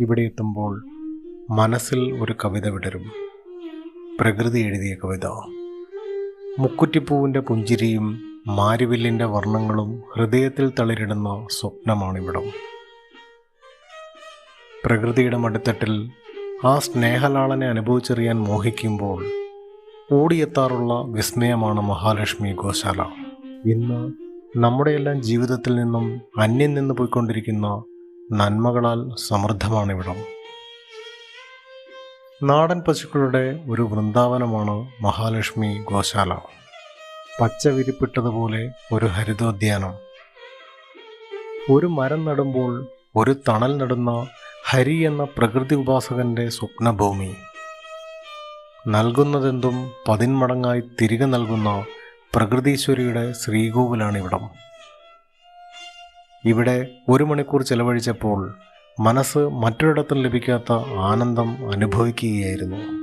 ഇവിടെ എത്തുമ്പോൾ മനസ്സിൽ ഒരു കവിത വിടരും. പ്രകൃതി എഴുതിയ കവിത. മുക്കുറ്റിപ്പൂവിന്റെ പുഞ്ചിരിയും മാരിവില്ലിന്റെ വർണങ്ങളും ഹൃദയത്തിൽ തളിരിടുന്ന സ്വപ്നമാണിവിടം. പ്രകൃതിയുടെ മടിത്തട്ടിൽ ആ സ്നേഹലാളനെ അനുഭവിച്ചറിയാൻ മോഹിക്കുമ്പോൾ ഓടിയെത്താറുള്ള വിസ്മയമാണ് മഹാലക്ഷ്മി ഗോശാല. ഇന്ന് നമ്മുടെയെല്ലാം ജീവിതത്തിൽ നിന്നും അന്യം നിന്ന് പോയിക്കൊണ്ടിരിക്കുന്ന നന്മകളാൽ സമൃദ്ധമാണിവിടം. നാടൻ പശുക്കളുടെ ഒരു വൃന്ദാവനമാണ് മഹാലക്ഷ്മി ഗോശാല. പച്ച വിരിപ്പിട്ടതുപോലെ ഒരു ഹരിതോദ്യാനം. ഒരു മരം നടുമ്പോൾ ഒരു തണൽ നടുന്ന ഹരി എന്ന പ്രകൃതി ഉപാസകന്റെ സ്വപ്നഭൂമി. നൽകുന്നതെന്തും പതിന്മടങ്ങായി തിരികെ നൽകുന്ന പ്രകൃതീശ്വരിയുടെ ശ്രീകോവിലാണിവിടം. ഇവിടെ ഒരു മണിക്കൂർ ചെലവഴിച്ചപ്പോൾ മനസ്സ് മറ്റൊരിടത്തും ലഭിക്കാത്ത ആനന്ദം അനുഭവിക്കുകയായിരുന്നു.